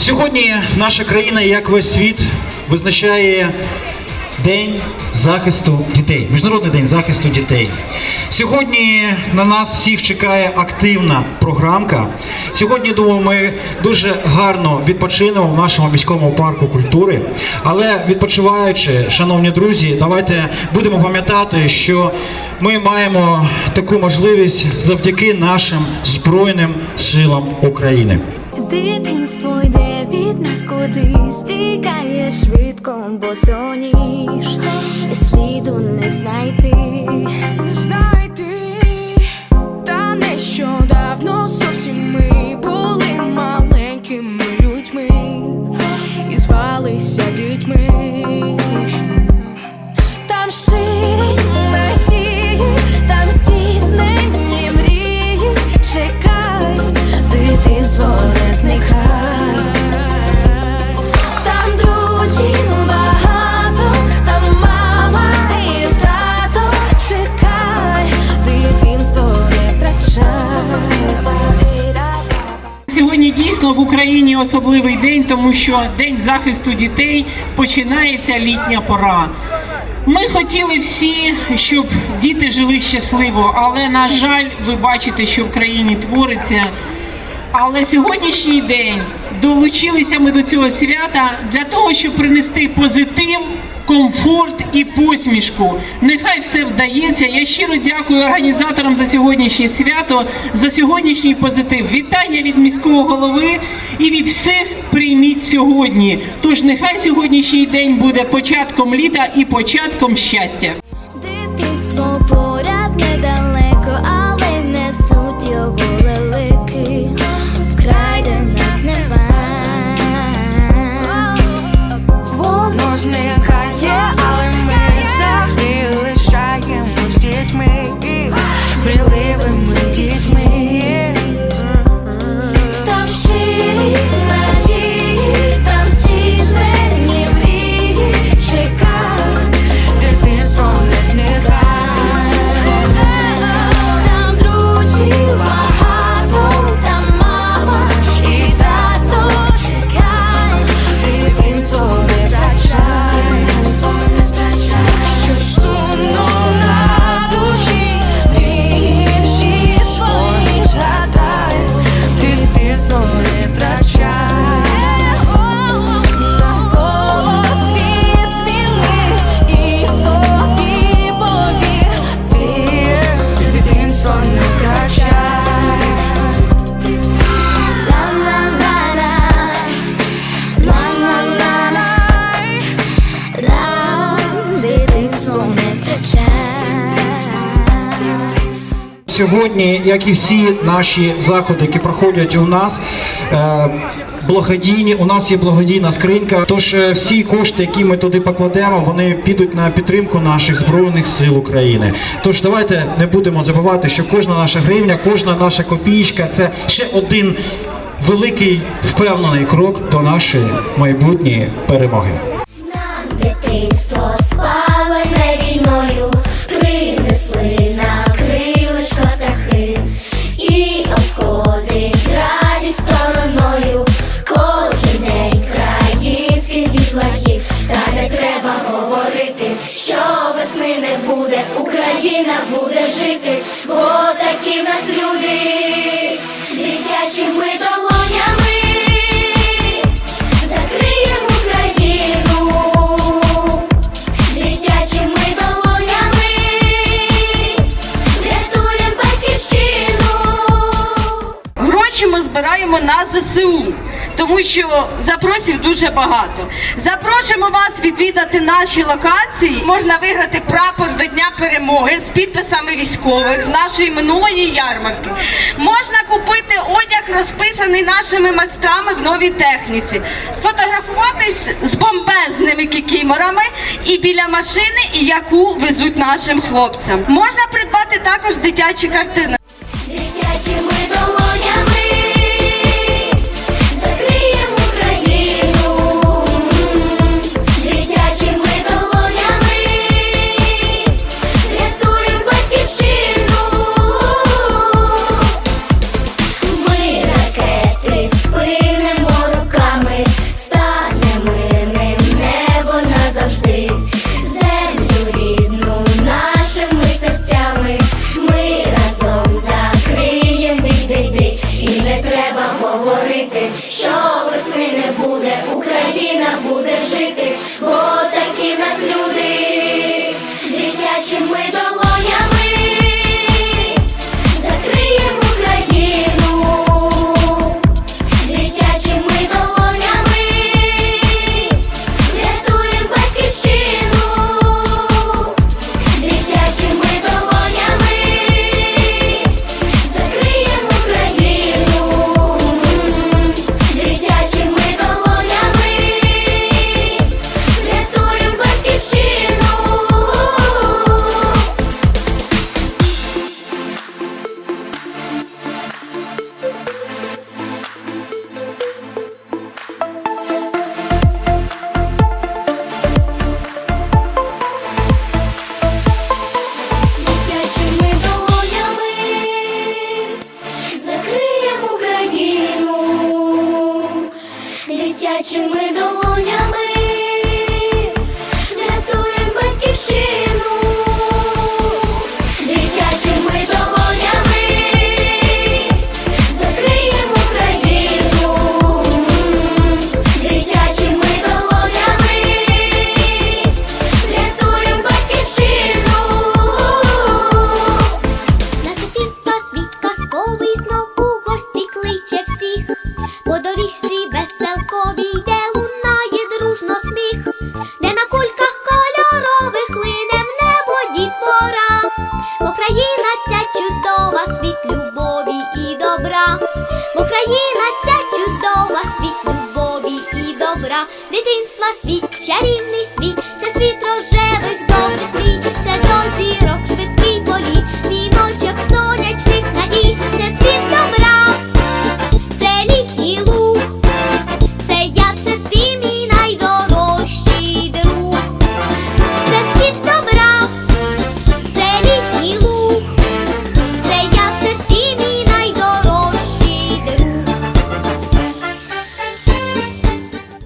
Сьогодні наша країна, як весь світ, визначає День захисту дітей, Міжнародний день захисту дітей. Сьогодні на нас всіх чекає активна програмка. Сьогодні, думаю, ми дуже гарно відпочинемо в нашому міському парку культури. Але відпочиваючи, шановні друзі, давайте будемо пам'ятати, що ми маємо таку можливість завдяки нашим Збройним силам України. Дитинство йде від нас кудись, тікає швидко, бо соніш, і сліду не знайти. не знайти, Сьогодні дійсно в Україні особливий день, тому що День захисту дітей починається літня пора. Ми хотіли всі, щоб діти жили щасливо, але на жаль, ви бачите, що в країні твориться. Але сьогоднішній день долучилися ми до цього свята для того, щоб принести позитив, комфорт і посмішку. Нехай все вдається. Я щиро дякую організаторам за сьогоднішнє свято, за сьогоднішній позитив. Вітання від міського голови і від всіх прийміть сьогодні. Тож нехай сьогоднішній день буде початком літа і початком щастя. Дитинство поряд недалеко, Сьогодні, як і всі наші заходи, які проходять у нас, е, благодійні, у нас є благодійна скринька. Тож е, всі кошти, які ми туди покладемо, вони підуть на підтримку наших збройних сил України. Тож давайте не будемо забувати, що кожна наша гривня, кожна наша копійка це ще один великий впевнений крок до нашої майбутньої перемоги. Україна буде жити, бо такі в нас люди, дитячими долонями. Закриємо Україну дитячими долонями, рятуємо батьківщину. Гроші ми збираємо на ЗСУ, тому що запросів дуже багато. Запрошуємо вас відвідати наші локації. Можна виграти прапор до Дня перемоги з підписами військових з нашої минулої ярмарки. Можна купити одяг, розписаний нашими майстрами в новій техніці, сфотографуватись з бомбезними кікіморами і біля машини, яку везуть нашим хлопцям. Можна придбати також дитячі картини. Дитячими долонями світ, чарівний світ, це світ рожевий.